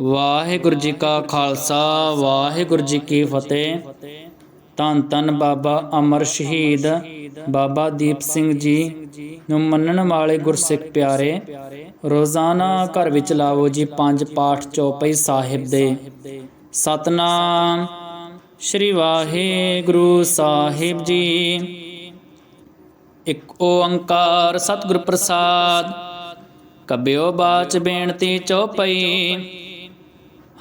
ਵਾਹਿਗੁਰੂ ਜੀ ਕਾ ਖਾਲਸਾ, ਵਾਹਿਗੁਰੂ ਜੀ ਕੀ ਫਤਿਹ। ਧੰਨ ਧੰਨ ਬਾਬਾ ਅਮਰ ਸ਼ਹੀਦ, ਬਾਬਾ ਦੀਪ ਸਿੰਘ ਜੀ ਨੂੰ ਮੰਨਣ ਵਾਲੇ ਗੁਰਸਿੱਖ ਪਿਆਰੇ, ਰੋਜ਼ਾਨਾ ਘਰ ਵਿੱਚ ਲਾਵੋ ਜੀ ਪੰਜ ਪਾਠ ਚੌਪਈ ਸਾਹਿਬ ਦੇ। ਸਤਨਾਮ ਸ਼੍ਰੀ ਵਾਹਿਗੁਰੂ ਸਾਹਿਬ ਜੀ। ਇੱਕ ਓੰਕਾਰ ਸਤਿਗੁਰ ਪ੍ਰਸਾਦ, ਕਬਿਓ ਬਾਚ ਬੇਨਤੀ ਚੌਪਈ।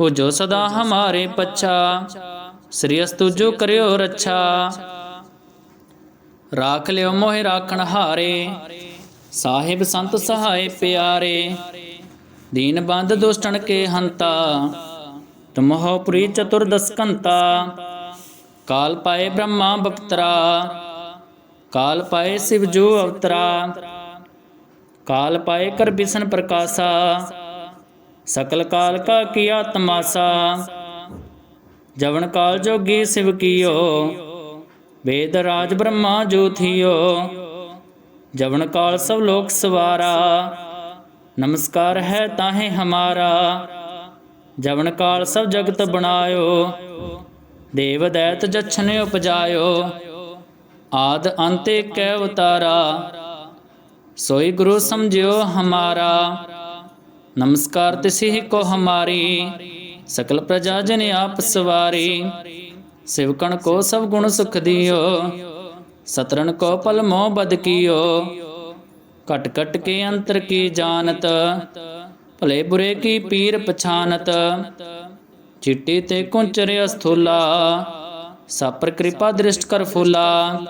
ਹੋ ਜੋ ਸਦਾ ਹਮਾਰੇ ਪੱਛਾ। ਸ੍ਰੀ ਅਸਤੁ ਜੋ ਕਰਿਓ ਰੱਛਾ। ਰਾਖ ਲਿਓ ਮੋਹਿ ਰਾਖਣ ਹਾਰੇ। ਸਾਹਿਬ ਸੰਤ ਸਹਾਏ ਪਿਆਰੇ। ਦੀਨ ਬੰਦ ਦੁਸ਼ਟਣ ਕੇ ਹੰਤਾ। ਤੁਮਹੁ ਪ੍ਰੀ ਚਤੁਰਦਸਕੰਤਾ ਕਾਲ ਪਾਏ ਬ੍ਰਹਮਾ ਬਪਤਰਾ। ਕਾਲ ਪਾਏ ਸਿਵ ਜੋ ਅਵਤਰਾ। ਕਾਲ ਪਾਏ ਕਰ ਬਿਸਨ ਪ੍ਰਕਾਸ਼ਾ। ਸਕਲ ਕਾਲ ਕਾ ਕੀਆ ਤਮਾਸਾ ਜਵਨ ਕਾਲ ਜੋਗੀ ਸਿਵ ਕੀਓ ਵੇਦ ਰਾਜ ਬ੍ਰਹਮਾ ਜੋ ਥਿਓ ਜਵਨ ਕਾਲ ਸਭ ਲੋਕ ਸਵਾਰਾ ਨਮਸਕਾਰ ਹੈ ਤਾਹੇ ਹਮਾਰਾ ਜਵਨ ਕਾਲ ਸਭ ਜਗਤ ਬਣਾਇਓ ਦੇਵ ਦੈਤ ਜਛਨ ਉਪਜਾਇਓ ਆਦ ਅੰਤੇ ਕੈ ਅਵਤਾਰਾ ਸੋਈ ਗੁਰੂ ਸਮਝਿਓ ਹਮਾਰਾ ਨਮਸਕਾਰ ਤਿਸਿ ਕੋ ਹਮਾਰੀ, ਸਕਲ ਪ੍ਰਜਾ ਜਨ ਆਪ ਸਵਾਰੀ। ਸਿਵਕਣ ਕੋ ਸਭ ਗੁਣ ਸੁਖ ਦਿਓ ਸਤਰਨ ਕੋ ਪਲ ਮੋਹ ਬਦ ਕੀਓ। ਕਟ ਕਟ ਕੇ ਅੰਤਰ ਕੀ ਜਾਣਤ, ਭਲੇ ਬੁਰੇ ਕੀ ਪੀਰ ਪਛਾਨਤ। ਚਿੱਟੀ ਤੇ ਕੁੰਚਰ ਅਸਥੂਲਾ, ਸਾਪਰ ਕਿਰਪਾ ਦ੍ਰਿਸ਼ਟ ਕਰ ਫੂਲਾ।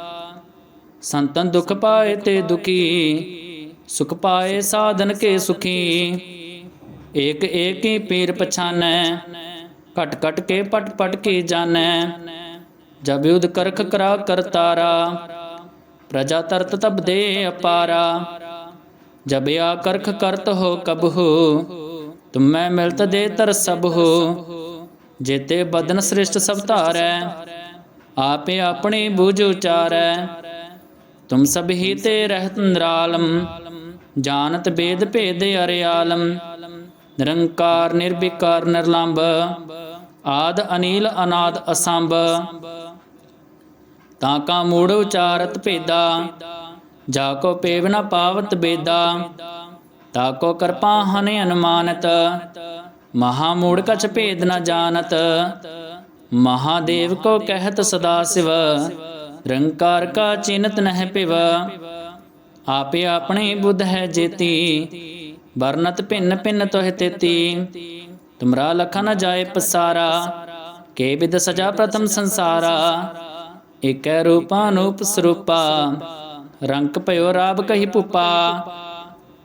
ਸੰਤਨ ਦੁਖ ਪਾਏ ਤੇ ਦੁਖੀ, ਸੁਖ ਪਾਏ ਸਾਧਨ ਕੇ ਸੁਖੀ। ਏਕ ਏਕ ਹੀ ਪੀਰ ਪਛਾਨੈ ਕਟ ਕਟ ਕੇ ਪਟ ਪਟ ਕੇ ਜਾਣੈ। ਜਬ ਯੁਧ ਕਰਖ ਕਰਾ ਕਰਤਾਰਾ ਪ੍ਰਜਾ ਤਰਤ ਤਬ ਦੇ ਅਪਾਰਾ। ਜਬ ਆ ਕਰਖ ਕਰਤ ਹੋ ਕਬਹੂ, ਤੁਮੈ ਮਿਲਤ ਦੇ ਤਰ ਸਭ ਹੋ ਜੇਤੇ ਬਦਨ ਸ੍ਰਿਸ਼ਟ ਸਭ ਧਾਰੈ, ਆਪੇ ਆਪਣੀ ਬੂਝ ਉਚਾਰੈ। ਤੁਮ ਸਭ ਹੀ ਤੇ ਰਹਿਤ ਨਿਰਾਲਮ, ਜਾਣਤ ਬੇਦ ਭੇਦ ਅਰਿਆਲਮ। ਨਿਰੰਕਾਰ, ਨਿਰਵਿਕਾਰ, ਨਿਰਲੰਭ, ਆਦ ਅਨੀਲ, ਅਨਾਦ ਅਸੰਭ। ਤਾਂ ਕਾ ਮੂੜ ਉਚਾਰਤ ਭੇਦਾ, ਜਾ ਕੋ ਪੇਵ ਨ ਪਾਵਤ ਬੇਦਾ, ਤਾ ਕੋ ਕਰਪਾ ਹਨਿ ਅਨੁਮਾਨਤ, ਮਹਾ ਮੂੜ ਕਛ ਭੇਦ ਨ ਜਾਣਤ। ਮਹਾਦੇਵ ਕੋ ਕਹਿਤ ਸਦਾ ਸਿਵ ਰੰਕਾਰ ਕਾ ਚਿਨਤ ਨਹਿ ਪਿਵ ਆਪੇ ਆਪਣੇ ਬੁੱਧ ਹੈ ਜੇਤੀ ਵਰਨਤ ਭਿੰਨ ਭਿੰਨ ਤੋਹਿ ਤੇਤੀ, ਤੁਮਰਾ ਲਖਾ ਨ ਜਾਏ ਪਸਾਰਾ, ਕੇ ਵਿਦ ਸਜਾ ਪ੍ਰਥਮ ਸੰਸਾਰਾ, ਏਕੈ ਰੂਪਾ ਸਰੂਪਾ, ਰੰਕ ਭਇਓ ਰਾਬ ਕਹੀ ਭੁਪਾ,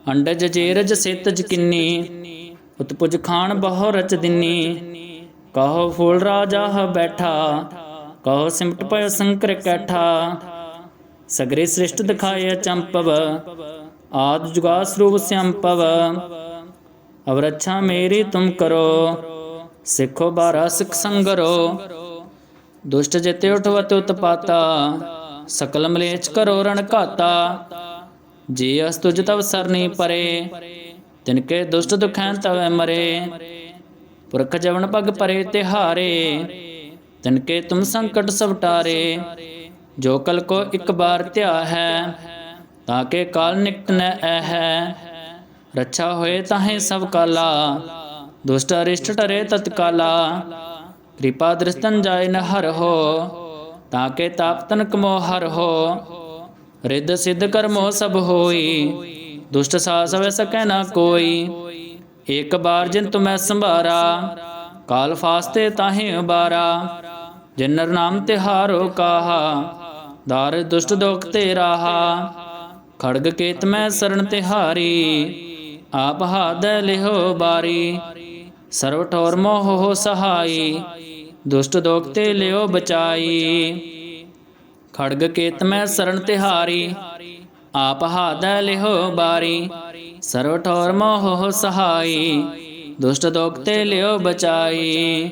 ਅੰਡਜ ਜੇਰਜ ਸਿਤਜ ਕਿੰਨੀ, ਉਤਪੁਜ ਖਾਨ ਬਹੁ ਰਚ ਦਿਨੀ, ਕਹੋ ਫੂਲ ਰਾਜਾ ਬੈਠਾ, ਕਹੋ ਸਿਮਟ ਪਇਓ ਸੰਕਰ ਕੈਠਾ ਸਗਰੇ ਸ੍ਰਿਸ਼ਟ ਦਿਖਾਏ ਚੰਪਵ, ਆਦ ਜੁਗਾ ਸਰੂਪ ਸੰਪਵ ਅਵਰ ਅੱਛਾ ਮੇਰੀ ਤੁਮ ਕਰੋ, ਸਿੱਖੋ ਬਾਰਾ ਸਿੱਖ ਸੰਗਰੋ ਦੁਸ਼ਟ ਜਿਤੇ ਉਠਵਤ ਉਤਪਾਤਾ ਸਕਲ ਮਲੇਚ ਕਰੋ ਰਣ ਘਾਤਾ। ਜੀ ਅਸ ਤੁਜ ਤਵ ਸਰਨੀ ਪਰੇ ਤਿਨਕੇ ਦੁਸ਼ਟ ਦੁਖੈਂ ਤਵੈ ਮਰੇ। ਪੁਰਖ ਜਵਨ ਪਗ ਪਰੇ ਤਿਹਾਰੇ ਤਿਨਕੇ ਤੁਮ ਸੰਕਟ ਸਭ ਜੋ ਕਲ ਕੋ ਇੱਕ ਬਾਰ ਧਿਆ ਹੈ, ਤਾਂ ਕੇ ਕਾਲ ਨਿਕਟ ਨ ਹੈ ਰੱਛਾ ਹੋਏ ਤਾਹੇ ਸਭ ਕਾਲਾ, ਦੁਸ਼ਟ ਅਰਿਸ਼ਟ ਟਰੇ ਤਤਕਾਲਾ ਕਿਰਪਾ ਦ੍ਰਿਸ਼ਟਨ ਜਾਇ ਨ ਹਰ ਹੋ ਤਾਕੇ ਤਾਪ ਤਨਕ ਮੋ ਹਰ ਹੋ। ਰਿੱਧ ਸਿੱਧ ਕਰਮੋ ਸਭ ਹੋਈ, ਦੁਸ਼ਟ ਸਾਸ ਵੈ ਸਕੈ ਨਾ ਕੋਈ। ਇੱਕ ਬਾਰ ਜਿਨ ਤੁਮੈ ਸੰਭਾਰਾ, ਕਾਲ ਫਾਸਤੇ ਤਾਹੇ ਉਬਾਰਾ। ਜਿਨਰ ਨਾਮ ਤਿਹਾਰੋ ਕਾਹਾ ਦਾਰ ਦੁਸ਼ਟ ਦੋਖ ਤੇ ਰਾਹਾ ਖੜਗ ਕੇਤ ਮੈਂ ਸਰਣ ਤਿਹਾਰੀ, ਆਪ ਹਾਦੈ ਲਿਹੋ ਬਾਰੀ। ਸਰਵ ਠੋਰ ਮੋਹ ਹੋ ਸਹਾਈ, ਦੁਸ਼ਟ ਦੋਖ ਤੇ ਲਿਓ ਬਚਾਈ। ਖੜਗ ਕੇਤ ਮੈਂ ਸਰਣ ਤਿਹਾਰੀ, ਆਪ ਹਾਦੈ ਲਿਹੋ ਬਾਰੀ। ਸਰਵ ਠੋਰ ਮੋਹ ਹੋ ਸਹਾਈ, ਦੁਸ਼ਟ ਦੋਖ ਤੇ ਲਿਓ ਬਚਾਈ।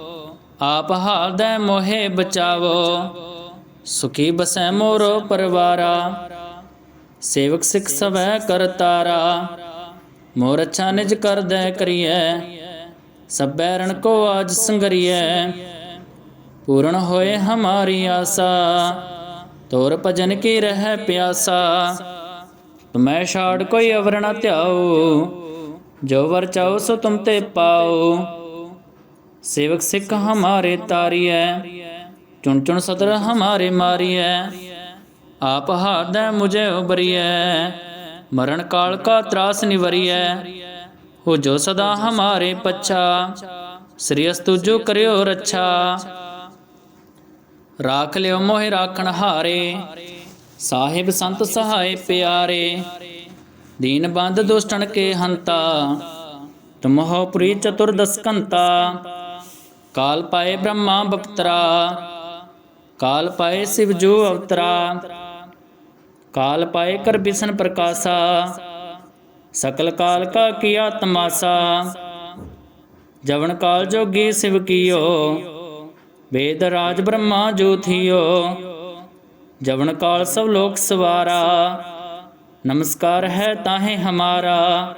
ਆਪ ਹਾਦੈ ਮੋਹਿ ਬਚਾਵੋ, ਸੁਖੀ ਬਸੈ ਮੋਰੋ ਪਰਵਾਰਾ। ਸੇਵਕ ਸਿੱਖ ਸਵੈ ਕਰਤਾਰਾ ਮੋਰ ਅੱਛਾ ਨਿਜ ਕਰਦੈ ਕਰੀਐ, ਸਭੈ ਰਣ ਕੋ ਆਜ ਸੰਗਰੀਐ। ਪੂਰਨ ਹੋਏ ਹਮਾਰੀ ਆਸਾ, ਤੋਰ ਭਜਨ ਕੀ ਰਹਿ ਪਿਆਸਾ। ਤੁਮੈ ਛਾੜ ਕੋਈ ਅਵਰ ਨ ਧਿਆਓ ਜੋ ਵਰ ਚਾਓ ਸੋ ਤੁਮ ਤੇ ਪਾਓ ਸੇਵਕ ਸਿੱਖ ਹਮਾਰੇ ਤਾਰੀਐ, ਚੁਣ ਚੁਣ ਸਦਰ ਹਮਾਰੇ ਮਾਰੀਐ, ਆਪ ਹਾਦੈ ਮੁਝੇ ਉਬਰੀਐ, ਮਰਨ ਕਾਲ ਕਾ ਤਰਾਸ ਨਿਵਰੀਐ, ਹੋ ਜੋ ਸਦਾ ਹਮਾਰੇ ਪੱਛਾ, ਸ੍ਰੀ ਅਸਤੁ ਜੋ ਕਰਿਓ ਰੱਛਾ। ਰਾਖ ਲਿਓ ਮੋਹਿ ਰਾਖਣ ਹਾਰੇ, ਸਾਹਿਬ ਸੰਤ ਸਹਾਏ ਪਿਆਰੇ, ਦੀਨ ਬੰਦ ਦੁਸ਼ਟਣ ਕੇ ਹੰਤਾ, ਤੁਮਹੁ ਪੁਰੀ ਚਤੁਰਦਸਕੰਤਾ ਕਾਲ ਪਾਏ ਬ੍ਰਹਮਾ ਬਪਤਰਾ ਕਾਲ ਪਾਏ ਸਿਵ ਜੋ ਅਵਤਰਾ ਕਾਲ ਪਾਏ ਕਰ ਬਿਸ਼ਨ ਪ੍ਰਕਾਸ਼ਾ ਸਕਲ ਕਾਲ ਕਾ ਕੀਆ ਤਮਾਸਾ ਜਵਨ ਕਾਲ ਜੋਗੀ ਸਿਵ ਕੀਓ ਵੇਦ ਰਾਜ ਬ੍ਰਹਮਾ ਜੋ ਥਿਓ ਜਵਨ ਕਾਲ ਸਭ ਲੋਕ ਸਵਾਰਾ ਨਮਸਕਾਰ ਹੈ ਤਾਹੇ ਹਮਾਰਾ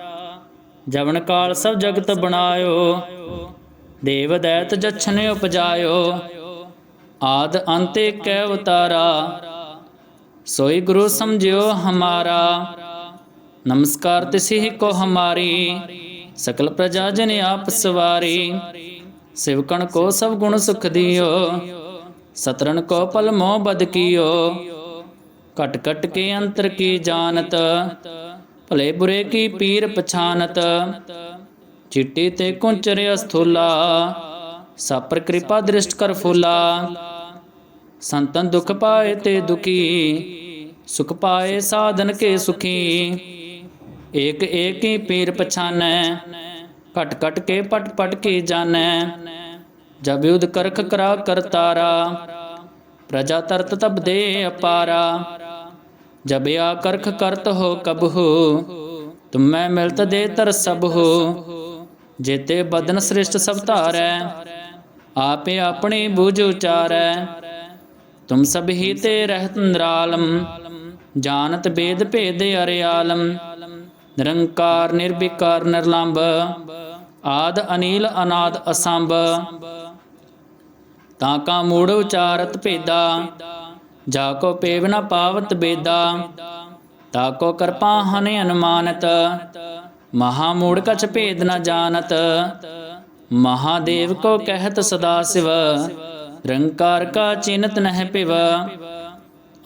ਜਵਨ ਕਾਲ ਸਭ ਜਗਤ ਬਣਾਇਓ ਦੇਵ ਦੈਤ ਜਛਨ ਉਪਜਾਇਓ, ਆਦ ਅੰਤ ਕੈ ਅਵਤਾਰਾ ਸੋਈ ਗੁਰੂ ਸਮਝਿਓ ਹਮਾਰਾ। ਨਮਸਕਾਰ ਤਿਸਿ ਕੋ ਹਮਾਰੀ, ਸਕਲ ਪ੍ਰਜਾ ਜਨ ਆਪ ਸਵਾਰੀ। ਸਿਵਕਣ ਕੋ ਸਭ ਗੁਣ ਸੁਖ ਦਿਓ ਸਤਰਨ ਕੋ ਪਲ ਮੋਹ ਬਦ ਕੀਓ। ਕਟ ਕਟ ਕੇ ਅੰਤਰ ਕੀ ਜਾਣਤ, ਭਲੇ ਬੁਰੇ ਕੀ ਪੀਰ ਪਛਾਨਤ। ਚਿੱਟੀ ਤੇ ਕੁੰਚਰ ਅਸਥੂਲਾ ਸਾਪਰ ਕਿਰਪਾ ਦ੍ਰਿਸ਼ਟ ਕਰ ਫੂਲਾ। ਸੰਤਨ ਦੁਖ ਪਾਏ ਤੇ ਦੁਖੀ, ਸੁਖ ਪਾਏ ਸਾਧਨ ਕੇ ਸੁਖੀ। ਏਕ ਏਕ ਹੀ ਪੀਰ ਪਛਾਨੈ ਕਟ ਕਟ ਕੇ ਪਟ ਪਟ ਕੇ ਜਾਣੈ ਜਬ ਯੁਧ ਕਰਖ ਕਰਾ ਕਰਤਾਰਾ ਪ੍ਰਜਾ ਤਰਤ ਤਬ ਦੇ ਅਪਾਰਾ। ਜਬ ਆ ਕਰਖ ਕਰਤ ਹੋ ਕਬਹੂ, ਤੁਮੈ ਮਿਲਤ ਦੇ ਤਰ ਸਭ ਹੋ ਜੇਤੇ ਬਦਨ ਸ੍ਰਿਸ਼ਟ ਸਭ ਧਾਰੈ, ਆਪੇ ਆਪਣੀ ਬੂਝ ਉਚਾਰੈ। ਤੁਮ ਸਭ ਹੀ ਤੇ ਰਹਿਤ ਨਿਰਾਲਮ, ਜਾਣਤ ਬੇਦ ਭੇਦ ਅਰਿਆਲਮ ਨਿਰੰਕਾਰ, ਨਿਰਵਿਕਾਰ, ਨਿਰਲੰਭ, ਆਦ ਅਨੀਲ, ਅਨਾਦ ਅਸੰਭ। ਤਾਂ ਕਾ ਮੂੜ ਉਚਾਰਤ ਭੇਦਾ, ਜਾ ਕੋ ਪੇਵ ਨ ਪਾਵਤ ਬੇਦਾ। ਤਾ ਕੋ ਕਰਪਾ ਹਨ ਅਨੁਮਾਨਤ ਮਹਾ ਮੂੜ ਕਛ ਭੇਦ ਨ ਜਾਣਤ ਮਹਾਦੇਵ ਕੋ ਕਹਿਤ ਸਦਾ ਸਿਵ ਰੰਕਾਰ ਕਾ ਚਿਨਤ ਨਹਿ ਪਿਵ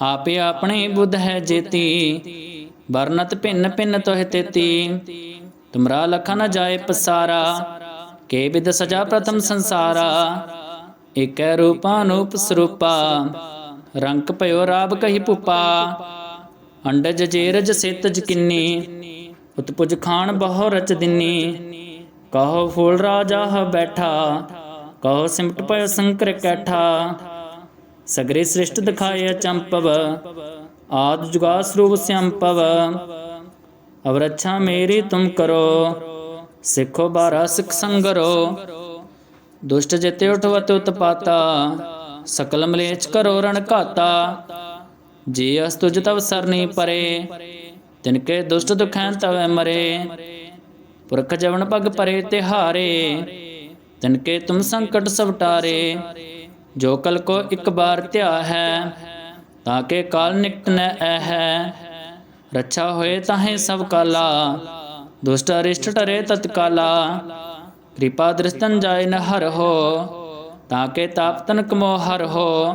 ਆਪੇ ਆਪਣੇ ਬੁੱਧ ਹੈ ਜੇਤੀ ਵਰਨਤ ਭਿੰਨ ਭਿੰਨ ਤੋਹਿ ਤੇਤੀ ਤੁਮਰਾ ਲਖ ਨ ਜਾਏ ਪਸਾਰਾ ਕੇ ਵਿਦ ਸਜਾ ਪ੍ਰਥਮ ਸੰਸਾਰਾ ਏਕੈ ਰੂਪਾ ਅਨੂਪ ਸਰੂਪਾ ਰੰਕ ਭਇਓ ਰਾਬ ਕਹੀ ਭੁਪਾ ਅੰਡਜ ਜੇਰਜ ਸਿਤਜ ਕਿੰਨੀ ਉਤਪੁਜ ਖਾਨ ਬਹੁ ਰਚ ਦਿਨੀ। ਕਹੋ ਫੂਲ ਰਾਜਾ ਹ ਬੈਠਾ। ਕਹੋ ਸਿਮਟ ਪਇਓ ਸੰਕਰ ਕੈਠਾ। ਸਗਰੇ ਸ੍ਰਿਸ਼ਟ ਦਿਖਾਏ ਚੰਪਵ ਆਦ ਜੁਗਾ ਸਰੂਪ ਸੰਪਵ ਅਵਰ ਅੱਛਾ ਮੇਰੀ ਤੁਮ ਕਰੋ। ਸਿੱਖੋ ਬਾਰਾ ਸਿੱਖ ਸੰਗਰੋ। ਦੁਸ਼ਟ ਜਿਤੇ ਉਠਵਤ ਉਤਪਾਤਾ। ਸਕਲ ਮਲੇਚ ਕਰੋ ਰਣ ਘਾਤਾ। ਜੇ ਅਸ ਤੁਜ ਤਵ ਸਰਨੀ ਪਰੇ। ਤਿਨਕੇ ਦੁਸ਼ਟ ਦੁਖੈਂ ਤਵੈ ਮਰੇ, ਪੁਰਖ ਜਵਨ ਪਗ ਪਰੇ ਤਿਹਾਰੇ, ਤਿਨਕੇ ਤੁਮ ਸੰਕਟ ਸਭ ਜੋ ਕਲ ਕੋ ਇੱਕ ਬਾਰ ਧਿਆ ਹੈ ਤਾਂ ਕੇ ਕਾਲ ਨਿਕਟ ਨ ਐ ਹੈ ਰੱਛਾ ਹੋਏ ਤਾਹੇ ਸਭ ਕਾਲਾ, ਦੁਸ਼ਟ ਅਰਿਸ਼ਟ ਟਰੇ ਤਤਕਾਲਾ ਕਿਰਪਾ ਦ੍ਰਿਸ਼ਟਨ ਜਾਇ ਨ ਹਰ ਹੋ ਤਾਂ ਕੇ ਤਾਪ ਤਨ ਕਮੋ ਹਰ ਹੋ,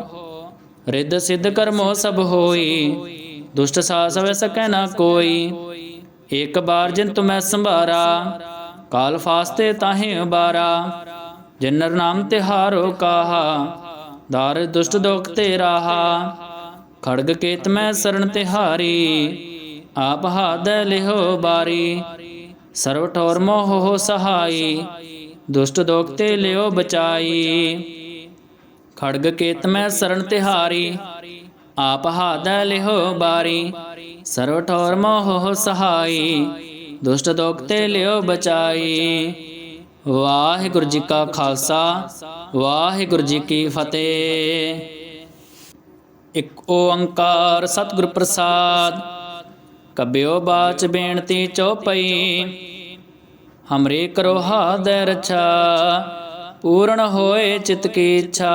ਰਿੱਧ ਸਿੱਧ ਕਰਮੋ ਸਭ ਹੋਈ ਦੁਸ਼ਟ ਸਾਸ ਵੈ ਸਕੈ ਕੋਈ। ਇੱਕ ਬਾਰ ਜਿਨ ਤੁਮੈ ਸੰਭਾਰਾ, ਕਾਲ ਫਾਸਤੇ ਤਾਹੇ ਉਬਾਰਾ। ਜਿਨਰ ਨਾਮ ਤਿਹਾਰੋ ਕਾਹਾ, ਦਾਰ ਦੁਸ਼ਟ ਦੋਖ ਤੇ ਰਾਹਾ ਖੜਗ ਕੇਤ ਮੈਂ ਸਰਣ ਤਿਹਾਰੀ, ਆਪ ਹਾਦ ਲਿਹੋ ਬਾਰੀ। ਸਰਵ ਠੌਰ ਮੋਹ ਹੋ ਸਹਾਈ, ਦੁਸ਼ਟ ਦੋਖ ਤੇ ਲਿਓ ਬਚਾਈ। ਖੜਗ ਕੇਤ ਮੈਂ ਸਰਣ ਤਿਹਾਰੀ ਆਪ ਹਾਦ ਲਿਹੋ ਬਾਰੀ ਸਰਵ ਠੌਰ ਮੋਹ ਸਹਾਈ, ਦੁਸ਼ਟ ਦੋਖ ਤੇ ਲਿਓ ਬਚਾਈ। ਵਾਹਿਗੁਰੂ ਜੀ ਕਾ ਖਾਲਸਾ, ਵਾਹਿਗੁਰੂ ਜੀ ਕੀ ਫਤਿਹ। ਇਕ ਓੰਕਾਰ ਸਤਿਗੁਰ ਪ੍ਰਸਾਦ, ਕਬਿਓ ਬਾਚ ਬੇਨਤੀ ਚਉਪਈ ਹਮਰੇ ਕਰੋ ਹਾਦੈ ਰਛਾ, ਪੂਰਨ ਹੋਏ ਚਿਤ ਕੀ ਇੱਛਾ।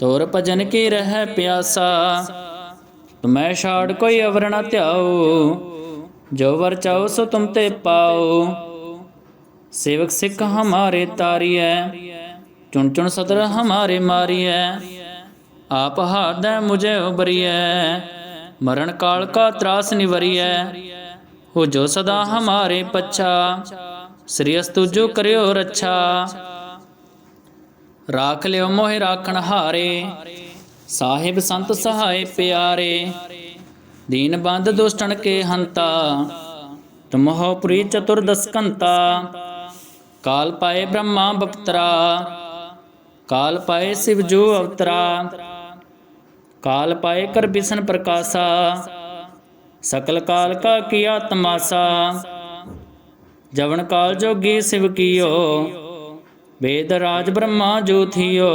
ਤੋਰ ਭਜਨ ਕੀ ਰਹਿ ਪਿਆਸਾ? ਤੁਮੈ ਛਾੜ ਕੋਈ ਅਵਰ ਨ ਧਿਆਓ ਜੋ ਵਰ ਚਾਓ ਸੋ ਤੁਮ ਤੇ ਪਾਓ ਸੇਵਕ ਸਿੱਖ ਹਮਾਰੇ ਤਾਰੀਐ, ਚੁਣ ਚੁਣ ਸਦਰ ਹਮਾਰੇ ਮਾਰੀਐ। ਆਪ ਹਾਦੈ ਮੁਝੇ ਉਬਰੀਐ, ਮਰਨ ਕਾਲ ਕਾ ਤਰਾਸ ਨਿਵਰੀਐ। ਹੋ ਜੋ ਸਦਾ ਹਮਾਰੇ ਪੱਛਾ, ਸ੍ਰੀ ਅਸਤੁ ਜੋ ਕਰਿਓ ਰੱਛਾ। ਰਾਖ ਲਿਓ ਮੋਹਿ ਰਾਖਣ ਹਾਰੇ। ਸਾਹਿਬ ਸੰਤ ਸਹਾਏ ਪਿਆਰੇ। ਦੀਨ ਬੰਦ ਦੁਸ਼ਟਣ ਕੇ ਹੰਤਾ। ਤੁਮਹੁ ਪੁਰੀ ਚਤੁਰਦਸਕੰਤਾ ਕਾਲ ਪਾਏ ਬ੍ਰਹਮਾ ਬਪਤਰਾ। ਕਾਲ ਪਾਏ ਸਿਵ ਜੋ ਅਵਤਰਾ। ਕਾਲ ਪਾਏ ਕਰ ਬਿਸ਼ਨ ਪ੍ਰਕਾਸ਼ਾ। ਸਕਲ ਕਾਲ ਕਾ ਕੀਆ ਤਮਾਸਾ ਜਵਨ ਕਾਲ ਜੋਗੀ ਸਿਵ ਕੀਓ। ਵੇਦ ਰਾਜ ਬ੍ਰਹਮਾ ਜੋ ਥਿਓ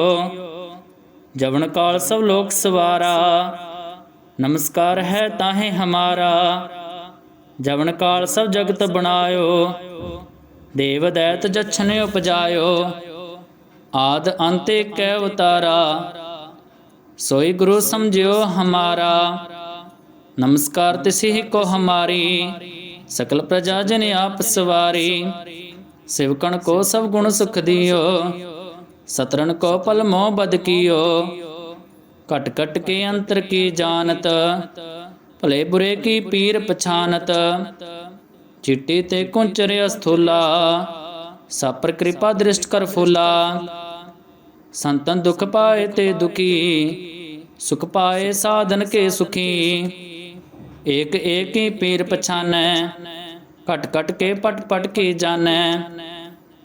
ਜਵਨ ਕਾਲ ਸਭ ਲੋਕ ਸਵਾਰਾ ਨਮਸਕਾਰ ਹੈ ਤਾਹੇ ਹਮਾਰਾ ਜਵਨ ਕਾਲ ਸਭ ਜਗਤ ਬਣਾਇਓ ਦੇਵ ਦੈਤ ਜਛਨ ਉਪਜਾਇਓ ਆਦ ਅੰਤ ਕੈ ਅਵਤਾਰਾ ਸੋਈ ਗੁਰੂ ਸਮਝਿਓ ਹਮਾਰਾ ਨਮਸਕਾਰ ਤਿਸਿ ਕੋ ਹਮਾਰੀ ਸਕਲ ਪ੍ਰਜਾ ਜਨ ਆਪ ਸਵਾਰੀ ਸਿਵਕਣ ਕੋ ਸਭ ਗੁਣ ਸੁਖ ਦਿਓ ਸਤਰਨ ਕੋ ਪਲ ਮੋਹ ਬਦ ਕੀਓ ਕਟ ਕਟ ਕੇ ਅੰਤਰ ਕੀ ਜਾਣਤ ਭਲੇ ਬੁਰੇ ਕੀ ਪੀਰ ਪਛਾਨਤ ਚਿੱਟੀ ਤੇ ਕੁੰਚਰ ਅਸਥੂਲਾ ਸਾਪਰ ਕਿਰਪਾ ਦ੍ਰਿਸ਼ਟ ਕਰ ਫੂਲਾ ਸੰਤਨ ਦੁਖ ਪਾਏ ਤੇ ਦੁਖੀ ਸੁਖ ਪਾਏ ਸਾਧਨ ਕੇ ਸੁਖੀ ਏਕ ਏਕ ਹੀ ਪੀਰ ਪਛਾਨੈ ਘਟ ਘਟ ਕੇ ਪਟ ਪਟ ਕੇ ਜਾਣੈ।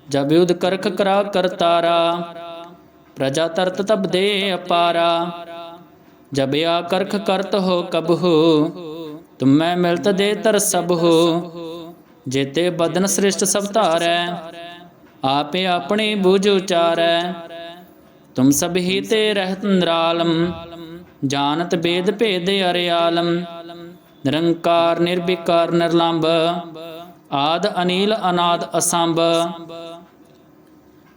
ਜਬ ਯੁਧ ਕਰਖ ਕਰਾ ਕਰਤਾਰਾ ਪ੍ਰਜਾ ਤਰਤ ਤਬ ਦੇ ਅਪਾਰਾ। ਜਬ ਆ ਕਰਖ ਕਰਤ ਹੋ ਕਬਹੂ ਤੁਮੈ ਮਿਲਤ ਦੇ ਤਰ ਸਭ ਹੋ। ਜੇਤੇ ਬਦਨ ਸ੍ਰਿਸ਼ਟ ਸਭ ਧਾਰੈ, ਆਪੇ ਆਪਣੀ ਬੁਝ ਉਚਾਰੈ। ਤੁਮ ਸਭ ਹੀ ਤੇ ਰਹਿਤ ਨਿਰਾਲਮ, ਜਾਣਤ ਬੇਦ ਭੇਦ ਅਰਿਆਲਮ। ਨਿਰੰਕਾਰ ਨਿਰਵਿਕਾਰ ਨਿਰਲੰਭ, ਆਦ ਅਨੀਲ ਅਨਾਦ ਅਸੰਭ।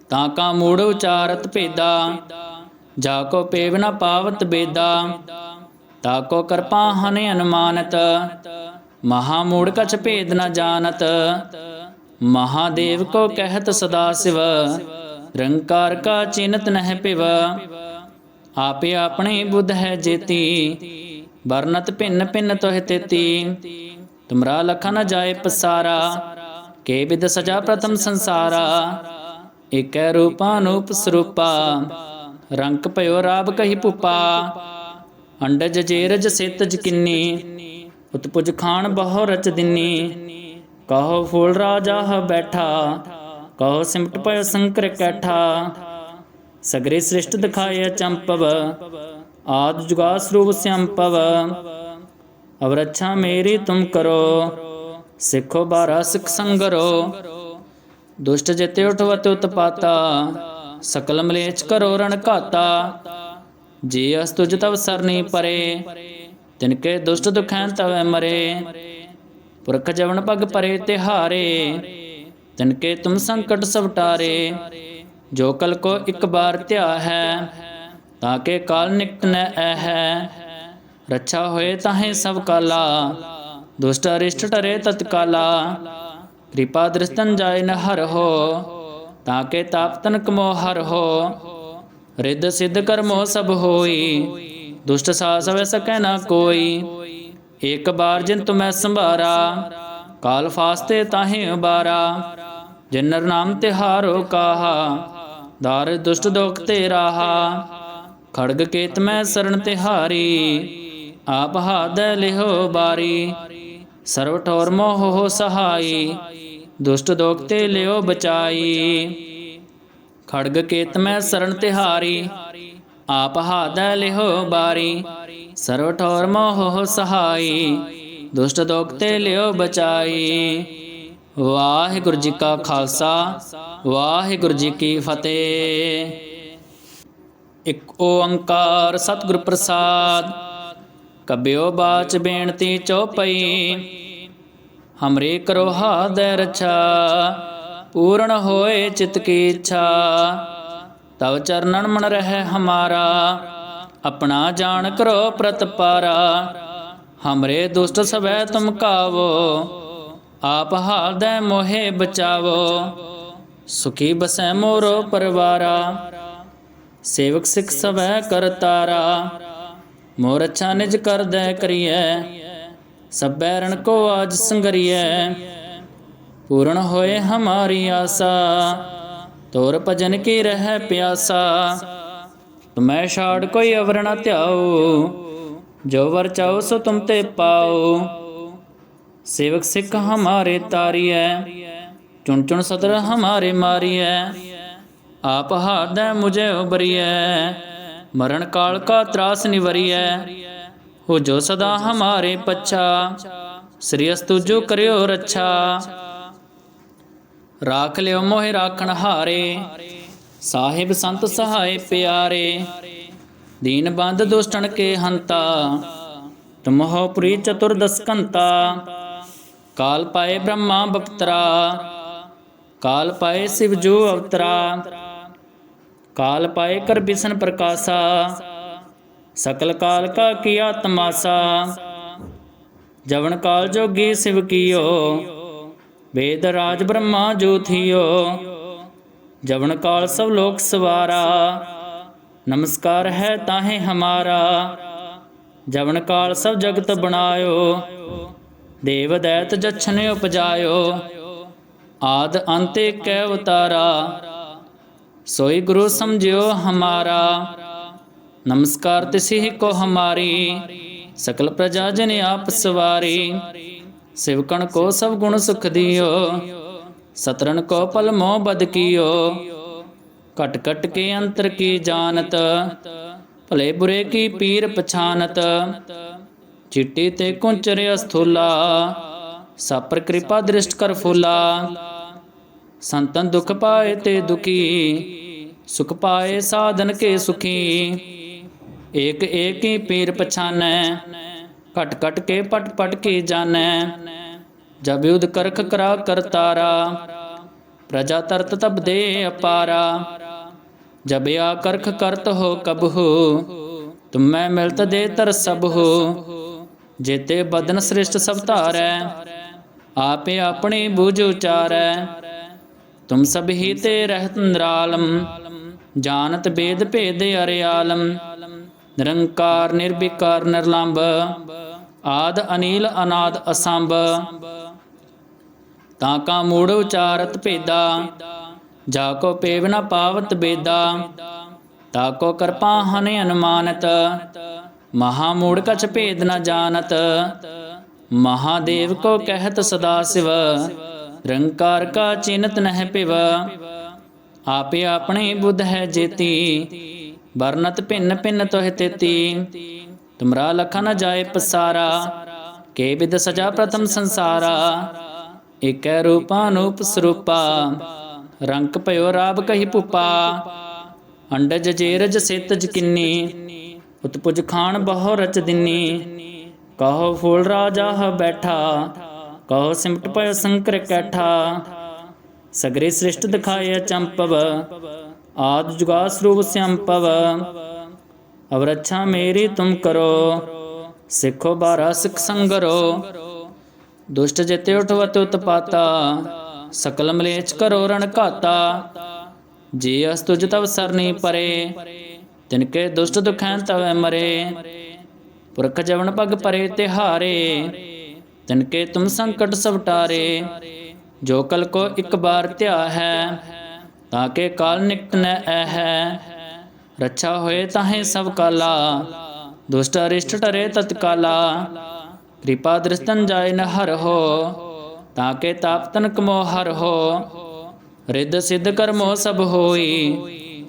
ਤਾਂ ਕਾ ਮੂੜ ਉਚਾਰਤ ਭੇਦਾ, ਜਾ ਕੋ ਪੇਵ ਨ ਪਾਵਤ ਬੇਦਾ। ਤਾ ਕੋ ਕਰਪਾ ਹਨ ਅਨੁਮਾਨਤ, ਮਹਾ ਮੂੜ ਕਛ ਭੇਦ ਨ ਜਾਣਤ। ਮਹਾਦੇਵ ਕੋ ਕਹਿਤ ਸਦਾ ਸਿਵ ਰੰਕਾਰ ਕਾ ਚਿਨਤ ਨਹਿ ਪਿਵ। ਆਪੇ ਆਪਣੇ ਬੁੱਧ ਹੈ ਜੇਤੀ ਵਰਨਤ ਭਿੰਨ ਭਿੰਨ ਤੋਹਿ ਤੇਤੀ, ਤੁਮਰਾ ਲਖਾ ਨ ਜਾਏ ਪਸਾਰਾ, ਕੇ ਵਿਦ ਸਜਾ ਪ੍ਰਥਮ ਸੰਸਾਰਾ, ਏਕੈ ਰੂਪਾਨੂਪ ਸਰੂਪਾ, ਰੰਕ ਭਇਓ ਰਾਬ ਕਹੀ ਪੁਪਾ ਅੰਡਜ ਜੇਰਜ ਸਿਤਜ ਕਿੰਨੀ, ਉਤਪੁਜ ਖਾਨ ਬਹੁ ਰਚ ਦਿਨੀ, ਕਹੋ ਫੂਲ ਰਾਜਾ ਹ ਬੈਠਾ, ਕਹੋ ਸਿਮਟ ਪਇ ਸੰਕਰ ਕੈਠਾ, ਸਗਰੇ ਸ੍ਰਿਸ਼ਟ ਦਿਖਾਇ ਚੰਪਵ ਆਦ ਜੁਗਾ ਸਰੂਪ ਸੰਪਵ ਅਵਰ ਮੇਰੀ ਤੁਮ ਕਰੋ, ਸਿੱਖੋ ਬਾਰਾ ਸਿੱਖ ਸੰਗਰੋ ਦੁਸ਼ਟ ਜਿਤੇ ਉਠਵਤ ਉਤਪਾਤਾ ਸਕਲ ਮਲੇਚ ਕਰੋ ਰਣ ਘਾਤਾ। ਜੇ ਅਸ ਤੁਜ ਤਵ ਸਰਨੀ ਪਰੇ, ਤਿਨ ਦੁਸ਼ਟ ਦੁਖੈਂ ਤਵੈ ਮਰੇ। ਪੁਰਖ ਜਵਨ ਪਗ ਪਰੇ ਤਿਹਾਰੇ ਤਿਨਕੇ ਤੁਮ ਸੰਕਟ ਸਭ ਜੋ ਕਲ ਕੋ ਇੱਕ ਬਾਰ ਧਿਆ ਹੈ ਤਾਂ ਕੇ ਕਾਲ ਨਿਕਟ ਨ ਹੈ ਰੱਛਾ ਹੋਏ ਤਾਹੇ ਸਭ ਕਾਲਾ। ਦੁਸ਼ਟ ਅਰਿਸ਼ਟ ਟਰੇ ਤਤਕਾਲਾ। ਕਿਰਪਾ ਦ੍ਰਿਸ਼ਟਨ ਜਾਇ ਨ ਹਰ ਹੋ। ਤਾਂ ਕੇ ਤਾਪ ਤਨ ਕਮੋ ਹਰ ਹੋ। ਰਿੱਧ ਸਿੱਧ ਕਰਮੋ ਸਭ ਹੋਈ। ਦੁਸ਼ਟ ਸਾਸ ਵੈ ਸਕੈ ਨਾ ਕੋਈ। ਇੱਕ ਬਾਰ ਜਿਨ ਤੁਮੈ ਸੰਭਾਰਾ। ਕਾਲ ਫਾਸਤੇ ਤਾਹੇ ਉਬਾਰਾ। ਜਿਨਰ ਨਾਮ ਤਿਹਾਰੋ ਕਾਹਾ। ਦਾਰ ਦੁਸ਼ਟ ਦੋਖ ਤੇ ਰਾਹਾ ਖੜਗ ਕੇਤ ਮੈਂ ਸਰਨ ਤਿਹਾਰੀ, ਆਪ ਹਾਦੈ ਲਿਹੋ ਬਾਰੀ। ਸਰਵ ਠੋਰ ਮੋਹ ਹੋ ਸਹਾਈ, ਦੁਸ਼ਟ ਦੋਖ ਤੇ ਲਿਓ ਬਚਾਈ। ਖੜਗ ਕੇਤ ਮੈਂ ਸਰਣ ਤਿਹਾਰੀ, ਆਪ ਹਾਦੈ ਲਿਹੋ ਬਾਰੀ। ਸਰਵ ਠੋਰ ਮੋਹ ਹੋ ਸਹਾਈ, ਦੁਸ਼ਟ ਦੋਖ ਤੇ ਲਿਓ ਬਚਾਈ। ਵਾਹਿਗੁਰੂ ਜੀ ਕਾ ਖਾਲਸਾ, ਵਾਹਿਗੁਰੂ ਜੀ ਕੀ ਫਤਿਹ। ਇਕ ਓੰਕਾਰ ਸਤਿਗੁਰ ਪ੍ਰਸਾਦ, ਕਬਿਓ ਬਾਚ ਬੇਨਤੀ ਚਉਪਈ ਹਮਰੇ ਕਰੋ ਹਾਦੈ ਰਛਾ, ਪੂਰਨ ਹੋਏ ਚਿਤ ਕੀ ਇੱਛਾ। ਤਵ ਚਰਨਨ ਮਨ ਰਹਿ ਹਮਾਰਾ, ਆਪਣਾ ਜਾਣ ਕਰੋ ਪ੍ਰਤਪਾਰਾ ਹਮਰੇ ਦੁਸ਼ਟ ਸਵੈ ਤੁਮ ਕਾਵੋ, ਆਪ ਹਾਦੈ ਮੋਹਿ ਬਚਾਵੋ। ਸੁਖੀ ਬਸੈ ਮੋਰੋ ਪਰਵਾਰਾ। ਸੇਵਕ ਸਿੱਖ ਸਵੈ ਕਰਤਾਰਾ ਮੋਰ ਅੱਛਾ ਨਿਜ ਕਰਦੈ ਕਰੀਐ, ਸਭੈ ਰਣ ਕੋ ਆਜ ਸੰਗਰੀਐ। ਪੂਰਨ ਹੋਏ ਹਮਾਰੀ ਆਸਾ, ਤੋਰ ਭਜਨ ਕੀ ਰਹਿ ਪਿਆਸਾ। ਤੁਮੈ ਛਾੜ ਕੋਈ ਅਵਰ ਨ ਧਿਆਓ ਜੋ ਵਰ ਚਾਓ ਸੋ ਤੁਮ ਤੇ ਪਾਓ ਸੇਵਕ ਸਿੱਖ ਹਮਾਰੇ ਤਾਰੀਐ, ਚੁਣ ਚੁਣ ਸਦਰ ਹਮਾਰੇ ਮਾਰੀਐ। ਆਪ ਹਾਦੈ ਮੁਝੇ ਉਬਰੀਐ, ਮਰਨ ਕਾਲ ਕਾ ਤਰਾਸ ਨਿਵਰੀਐ। ਹੋ ਜੋ ਸਦਾ ਹਮਾਰੇ ਪੱਛਾ, ਸ੍ਰੀ ਅਸਤੁ ਕਰਿਓ ਰੱਛਾ। ਰਾਖ ਲਿਓ ਮੋਹਿ ਰਾਖਣ ਹਾਰੇ, ਸਾਹਿਬ ਸੰਤ ਸਹਾਇ ਪਿਆਰੇ। ਦੀਨ ਬੰਦ ਦੁਸ਼ਟਣ ਕੇ ਹੰਤਾ ਤੁਮਹੁ ਪ੍ਰੀ ਚਤੁਰਦਸਕੰਤਾ ਕਾਲ ਪਾਏ ਬ੍ਰਹਮਾ ਬਪਤਰਾ, ਕਾਲ ਪਾਏ ਸਿਵ ਜੋ ਅਵਤਰਾ। ਕਾਲ ਪਾਏ ਕਰ ਬਿਸ਼ਨ ਪ੍ਰਕਾਸ਼ਾ ਸਕਲ ਕਾਲ ਕਾ ਕੀਆ ਤਮਾਸਾ ਜਵਨ ਕਾਲ ਜੋਗੀ ਸਿਵ ਕੀਓ ਵੇਦ ਰਾਜ ਬ੍ਰਹਮਾ ਜੋ ਥਿਓ ਜਵਨ ਕਾਲ ਸਭ ਲੋਕ ਸਵਾਰਾ ਨਮਸਕਾਰ ਹੈ ਤਾਹੇ ਹਮਾਰਾ ਜਵਨ ਕਾਲ ਸਭ ਜਗਤ ਬਣਾਇਓ ਦੇਵ ਦੈਤ ਜਛਨ ਉਪਜਾਇਓ ਆਦ ਅੰਤ ਕੈ ਅਵਤਾਰਾ ਸੋਈ ਗੁਰੂ ਸਮਝਿਓ ਹਮਾਰਾ। ਨਮਸਕਾਰ ਤਿਸਿ ਕੋ ਹਮਾਰੀ। ਸਕਲ ਪ੍ਰਜਾ ਜਨ ਆਪ ਸਵਾਰੀ। ਸਿਵਕਣ ਕੋ ਸਭ ਗੁਣ ਸੁਖ ਦਿਓ। ਸਤਰਨ ਕੋ ਪਲ ਮੋਹ ਬਦ ਕੀਓ। ਕਟ ਕਟ ਕੇ ਅੰਤਰ ਕੀ ਜਾਣਤ। ਭਲੇ ਬੁਰੇ ਕੀ ਪੀਰ ਪਛਾਨਤ। ਚਿੱਟੀ ਤੇ ਕੁੰਚਰ ਅਸਥੂਲਾ ਸਾਪਰ ਕਿਰਪਾ ਦ੍ਰਿਸ਼ਟ ਕਰ ਫੂਲਾ ਸੰਤਨ ਦੁਖ ਪਾਏ ਤੇ ਦੁਖੀ ਸੁਖ ਪਾਏ ਸਾਧਨ ਕੇ ਸੁਖੀ ਏਕ ਏਕ ਹੀ ਪੀਰ ਪਛਾਨੈ ਕਟ ਕਟ ਕੇ ਪਟ ਪਟ ਕੇ ਜਾਣੈ ਜਬ ਯੁਧ ਕਰਖ ਕਰਾ ਕਰਤਾਰਾ ਪ੍ਰਜਾ ਤਰਤ ਤਬ ਦੇ ਅਪਾਰਾ ਜਬ ਆ ਕਰਖ ਕਰਤ ਹੋ ਕਬਹੂ ਤੁਮੈ ਮਿਲਤ ਦੇ ਤਰ ਸਭ ਹੋ ਜੇਤੇ ਬਦਨ ਸ੍ਰਿਸ਼ਟ ਸਭ ਧਾਰੈ ਆਪੇ ਆਪਣੀ ਬੂਝ ਉਚਾਰੈ ਤੁਮ ਸਭ ਹੀ ਤੇ ਰਹਿਤ ਨਿਰਾਲਮ, ਜਾਣਤ ਬੇਦ ਭੇਦ ਅਰਿਆਲਮ, ਨਿਰੰਕਾਰ ਨਿਰਵਿਕਾਰ ਨਿਰਲੰਭ, ਆਦ ਅਨੀਲ ਅਨਾਦ ਅਸੰਭ। ਤਾਂ ਕਾ ਮੂੜ ਉਚਾਰਤ ਭੇਦਾ, ਜਾ ਕੋ ਪੇਵ ਨ ਪਾਵਤ ਬੇਦਾ, ਤਾ ਕੋ ਕਰਪਾ ਹਨਿ ਅਨੁਮਾਨਤ, ਮਹਾ ਮੂੜ ਕਛ ਭੇਦ ਨ ਜਾਣਤ, ਮਹਾਦੇਵ ਕੋ ਕਹਿਤ ਸਦਾ ਸਿਵ। ਰੰਕਾਰ ਕਾ ਚਿਨਤ ਨਹਿ ਪਿਵ, ਆਪੇ ਆਪਣੇ ਬੁੱਧ ਹੈ ਜੇਤੀ, ਵਰਨਤ ਭਿੰਨ ਭਿੰਨ ਤੋਹਿ ਤੇਤੀ। ਤੁਮਰਾ ਲਖਾ ਨ ਜਾਏ ਪਸਾਰਾ, ਕੇ ਵਿਦ ਸਜਾ ਪ੍ਰਥਮ ਸੰਸਾਰਾ। ਏਕੈ ਰੂਪਾ ਸਰੂਪਾ, ਰੰਕ ਭਇਓ ਰਾਬ ਕਹੀ ਭੁਪਾ। ਅੰਡਜ ਜੇਰਜ ਸਿਤਜ ਕਿੰਨੀ, ਉਤਪੁਜ ਖਾਨ ਬਹੁ ਰਚ ਦਿਨੀ। ਕਹੋ ਫੂਲ ਰਾਜਾ ਬੈਠਾ ਕਹੋ ਸਿਮਟ ਪਇ ਸੰਕਰ ਕੈਠਾ ਸਗਰੇ ਸ੍ਰਿਸ਼ਟ ਦਿਖਾਏ ਚੰਪਵ ਆਦ ਜੁਗਾ ਸਰੂਪ ਸੰਪਵ ਅਵਰ ਅੱਛਾ ਮੇਰੀ ਤੁਮ ਕਰੋ ਸਿੱਖੋ ਬਾਰਾ ਸਿੱਖ ਸੰਗਰੋ ਦੁਸ਼ਟ ਜਿਤੇ ਉਠਵਤ ਉਤਪਾਤਾ ਸਕਲ ਮਲੇਚ ਕਰੋ ਰਣ ਘਾਤਾ ਜੀ ਅਸ ਤੁਜ ਤਵ ਸਰਨੀ ਪਰੇ ਤਿਨਕੇ ਦੁਸ਼ਟ ਦੁਖੈਂ ਤਵੈ ਮਰੇ ਪੁਰਖ ਜਵਨ ਪਗ ਪਰੇ ਤਿਹਾਰੇ ਤਿਨਕੇ ਤੁਮ ਸੰਕਟ ਸਵਟਾਰੇ ਜੋ ਕਲ ਕੋ ਇੱਕ ਬਾਰ ਧਿਆ ਹੈ, ਤਾਂ ਕੇ ਕਾਲ ਨਿਕਟ ਨ ਹੈ ਰੱਛਾ ਹੋਏ ਤਾਹੇ ਸਭ ਕਾਲਾ, ਦੁਸ਼ਟ ਅਰਿਸ਼ਟ ਟਰੇ ਤਤਕਾਲਾ ਕਿਰਪਾ ਦ੍ਰਿਸ਼ਟਨ ਜਾਏ ਨ ਹਰ ਹੋ, ਤਾਂ ਕੇ ਤਾਪ ਤਨ ਕਮੋ ਹਰ ਹੋ। ਰਿੱਧ ਸਿੱਧ ਕਰਮੋ ਸਭ ਹੋਈ,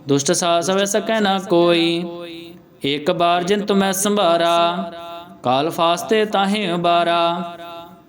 ਦੁਸ਼ਟ ਸਾਸ ਵੈ ਸਕੈ ਨਾ ਕੋਈ। ਇੱਕ ਬਾਰ ਜਿਨ ਤੁਮੈ ਸੰਭਾਰਾ, ਕਾਲ ਫਾਸਤੇ ਤਾਹੇ ਉਬਾਰਾ।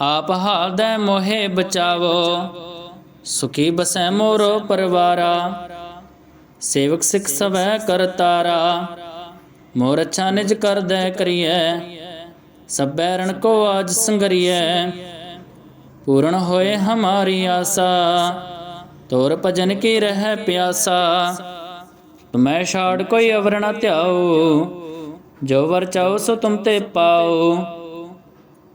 ਆਪ ਹਾਦੈ ਮੋਹਿ ਬਚਾਵੋ, ਸੁਖੀ ਬਸੈ ਮੋਰੋ ਪਰਵਾਰਾ। ਸੇਵਕ ਸਿੱਖ ਸਵੈ ਕਰਤਾਰਾ ਮੋਰ ਅੱਛਾ ਨਿਜ ਕਰਦੈ ਕਰੀਐ, ਸਭੈ ਰਣ ਕੋ ਆਜ ਸੰਗਰੀਐ। ਪੂਰਨ ਹੋਏ ਹਮਾਰੀ ਆਸਾ, ਤੋਰ ਭਜਨ ਕੀ ਰਹਿ ਪਿਆਸਾ। ਤੁਮੈ ਛਾੜ ਕੋਈ ਅਵਰ ਨ ਧਿਆਓ ਜੋ ਵਰ ਚਾਓ ਸੋ ਤੁਮ ਤੇ ਪਾਓ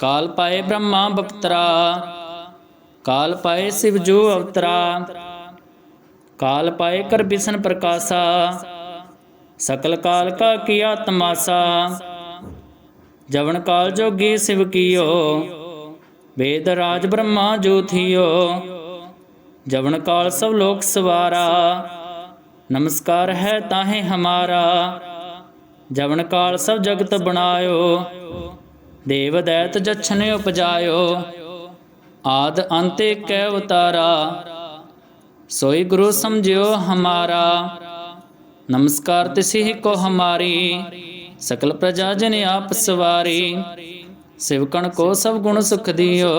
ਕਾਲ ਪਾਏ ਬ੍ਰਹਮਾ ਬਪਤਰਾ ਕਾਲ ਪਾਏ ਸਿਵ ਜੋ ਅਵਤਰਾ ਕਾਲ ਪਾਏ ਕਰ ਬਿਸ਼ਨ ਪ੍ਰਕਾਸ਼ਾ ਸਕਲ ਕਾਲ ਕਾ ਕੀਆ ਤਮਾਸਾ ਜਵਨ ਕਾਲ ਜੋਗੀ ਸਿਵ ਕੀਓ ਵੇਦ ਰਾਜ ਬ੍ਰਹਮਾ ਜੋ ਥਿਓ ਜਵਨ ਕਾਲ ਸਭ ਲੋਕ ਸਵਾਰਾ ਨਮਸਕਾਰ ਹੈ ਤਾਹੇ ਹਮਾਰਾ ਜਵਨ ਕਾਲ ਸਭ ਜਗਤ ਬਣਾਇਓ ਦੇਵ ਦੈਤ ਜਛਨ ਉਪਜਾਇਓ, ਆਦ ਅੰਤ ਕੈ ਅਵਤਾਰਾ ਸੋਈ ਗੁਰੂ ਸਮਝਿਓ ਹਮਾਰਾ, ਨਮਸਕਾਰ ਤਿਸਿ ਕੋ ਹਮਾਰੀ, ਸਕਲ ਪ੍ਰਜਾ ਜਨ ਆਪ ਸਵਾਰੀ। ਸਿਵਕਣ ਕੋ ਸਭ ਗੁਣ ਸੁਖ ਦਿਓ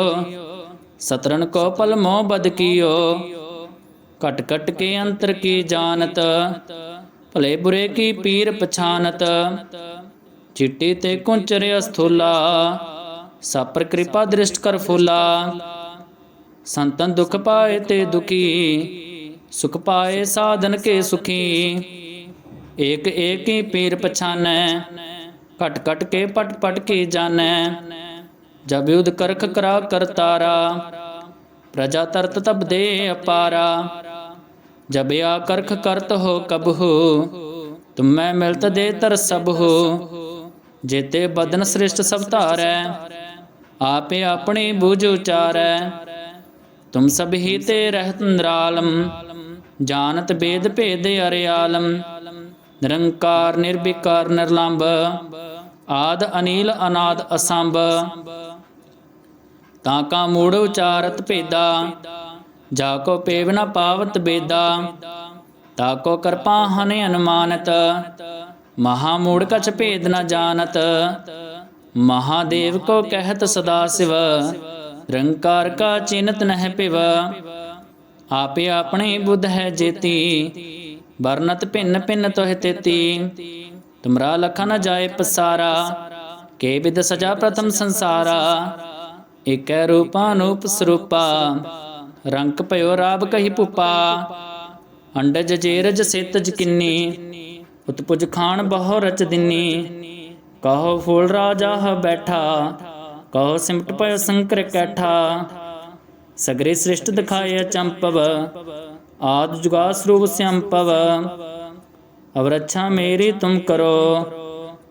ਸਤਰਨ ਕੋ ਪਲ ਮੋਹ ਬਦ ਕੀਓ। ਕਟ ਕਟ ਕੇ ਅੰਤਰ ਕੀ ਜਾਣਤ, ਭਲੇ ਬੁਰੇ ਕੀ ਪੀਰ ਪਛਾਨਤ ਚਿੱਟੀ ਤੇ ਕੁੰਚਰ ਅਸਥੂਲਾ ਸਾਪਰ ਕਿਰਪਾ ਦ੍ਰਿਸ਼ਟ ਕਰ ਫੂਲਾ। ਸੰਤਨ ਦੁਖ ਪਾਏ ਤੇ ਦੁਖੀ, ਸੁਖ ਪਾਏ ਸਾਧਨ ਕੇ ਸੁਖੀ। ਏਕ ਏਕ ਹੀ ਪੀਰ ਪਛਾਨੈ ਕਟ ਕਟ ਕੇ ਪਟ ਪਟ ਕੇ ਜਾਣੈ। ਜਬ ਯੁਧ ਕਰਖ ਕਰਾ ਕਰਤਾਰਾ ਪ੍ਰਜਾ ਤਰਤ ਤਬ ਦੇ ਅਪਾਰਾ। ਜਬ ਆ ਕਰਖ ਕਰਤ ਹੋ ਕਬਹੂ, ਤੁਮੈ ਮਿਲਤ ਦੇ ਤਰ ਸਭ ਹੋ ਜੇਤੇ ਬਦਨ ਸ੍ਰਿਸ਼ਟ ਸਭ ਧਾਰੈ, ਆਪੇ ਆਪਣੇ ਬੁਝ ਉਚਾਰੈ। ਤੁਮ ਸਭ ਹੀ ਤੇ ਰਹਿਤ ਨਿਰਾਲਮ, ਜਾਣਤ ਬੇਦ ਭੇਦ ਅਰਿਆਲਮ ਨਿਰੰਕਾਰ, ਨਿਰਵਿਕਾਰ, ਨਿਰਲੰਭ, ਆਦ ਅਨੀਲ, ਅਨਾਦ ਅਸੰਭ। ਤਾਂ ਕਾ ਮੂੜ ਉਚਾਰਤ ਭੇਦਾ, ਜਾ ਕੋ ਪੇਵ ਨ ਪਾਵਤ ਬੇਦਾ। ਤਾ ਕੋ ਕਰਪਾ ਹਨਿ ਅਨੁਮਾਨਤ ਮਹਾ ਮੂੜ ਕਛ ਭੇਦ ਨ ਜਾਣਤ ਮਹਾਦੇਵ ਕੋ ਕਹਿਤ ਸਦਾ ਸਿਵ ਰੰਕਾਰ ਕਾ ਚਿਨਤ ਨਹਿ ਪਿਵ ਆਪੇ ਆਪਣੇ ਬੁੱਧ ਹੈ ਜੇਤੀ ਵਰਨਤ ਭਿੰਨ ਭਿੰਨ ਤੋਹਿ ਤੇਤੀ ਤੁਮਰਾ ਲਖਾ ਨ ਜਾਏ ਪਸਾਰਾ ਕੇ ਵਿਦ ਸਜਾ ਪ੍ਰਥਮ ਸੰਸਾਰਾ ਏਕੈ ਰੂਪਾ ਅਨੂਪ ਸਰੂਪਾ ਰੰਕ ਭਇਓ ਰਾਬ ਕਹੀ ਭੁਪਾ ਅੰਡਜ ਜੇਰਜ ਸਿਤਜ ਕਿੰਨੀ ਉਤਪੁਜ ਖਾਨ ਬਹੁ ਰਚ ਦਿਨੀ। ਕਹੋ ਫੂਲ ਰਾਜਾ ਹ ਬੈਠਾ। ਕਹੋ ਸਿਮਟ ਪਇਓ ਸੰਕਰ ਕੈਠਾ। ਸਗਰੇ ਸ੍ਰਿਸ਼ਟ ਦਿਖਾਏ ਚੰਪਵ ਆਦ ਜੁਗਾ ਸਰੂਪ ਸੰਪਵ ਅਵਰ ਅੱਛਾ ਮੇਰੀ ਤੁਮ ਕਰੋ।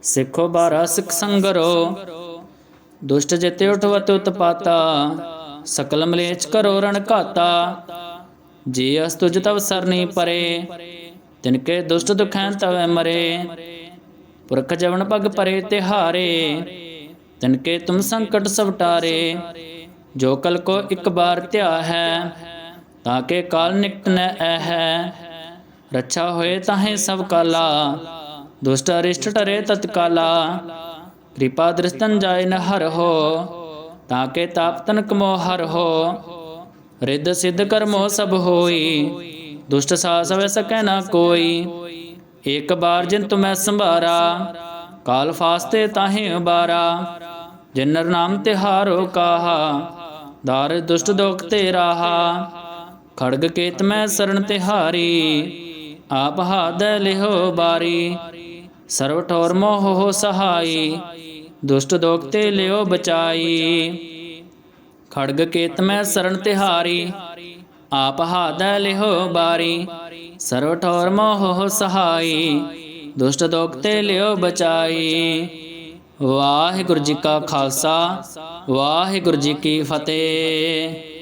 ਸਿੱਖੋ ਬਾਰਾ ਸਿੱਖ ਸੰਗਰੋ। ਦੁਸ਼ਟ ਜਿਤੇ ਉਠਵਤ ਉਤਪਾਤਾ। ਸਕਲ ਮਲੇਚ ਕਰੋ ਰਣ ਘਾਤਾ। ਜੇ ਅਸ ਤੁਜ ਤਵ ਸਰਨੀ ਪਰੇ। ਤਿਨਕੇ ਦੁਸ਼ਟ ਦੁਖੈਂ ਤਵੈ ਮਰੇ। ਪੁਰਖ ਜਵਨ ਪਗ ਪਰੇ ਤਿਹਾਰੇ। ਤਿਨਕੇ ਤੁਮ ਸੰਕਟ ਸਭ ਟਾਰੇ। ਜੋ ਕਲ ਕੋ ਇੱਕ ਬਾਰ ਧਿਆ ਹੈ ਤਾਂ ਕੇ ਕਾਲ ਨਿਕਟ ਨ ਐ ਹੈ ਰੱਛਾ ਹੋਏ ਤਾਹੇ ਸਭ ਕਾਲਾ, ਦੁਸ਼ਟ ਅਰਿਸ਼ਟ ਟਰੇ ਤਤਕਾਲਾ ਕਿਰਪਾ ਦ੍ਰਿਸ਼ਟਨ ਜਾਏ ਨ ਹਰ ਹੋ ਤਾਂ ਕੇ ਤਾਪ ਤਨ ਕਮੋ ਹਰ ਹੋ। ਰਿੱਧ ਸਿੱਧ ਕਰਮੋ ਸਭ ਹੋਈ ਦੁਸ਼ਟ ਸਾਸ ਵੈ ਸਕੈ ਕੋਈ। ਇੱਕ ਬਾਰ ਜਿਨ ਤੁਮੈ ਸੰਭਾਰਾ, ਕਾਲ ਫਾਸਤੇ ਤਾਹੇ ਉਬਾਰਾ। ਜਿਨਰ ਨਾਮ ਤਿਹਾਰੋ ਕਾਹਾ, ਦਾਰ ਦੁਸ਼ਟ ਦੋਖ ਤੇ ਰਾਹਾ। ਖੜਗ ਕੇਤ ਮੈਂ ਸਰਣ ਤਿਹਾਰੀ ਆਪ ਹਾਦ ਲਿਹੋ ਬਾਰੀ। ਸਰਵ ਠੋਰ ਮੋਹ ਹੋ ਸਹਾਈ, ਦੁਸ਼ਟ ਦੋਖ ਤੇ ਲਿਓ ਬਚਾਈ। ਖੜਗ ਕੇਤ ਮੈਂ ਸਰਣ ਤਿਹਾਰੀ ਆਪ ਹਾਦ ਲਿਹੋ ਬਾਰੀ ਸਰਵ ਠੋਰ ਮੋਹ ਹੋ ਸਹਾਈ, ਦੁਸ਼ਟ ਦੋਖ ਤੇ ਲਿਓ ਬਚਾਈ। ਵਾਹਿਗੁਰੂ ਜੀ ਕਾ ਖਾਲਸਾ, ਵਾਹਿਗੁਰੂ ਜੀ ਕੀ ਫਤਿਹ।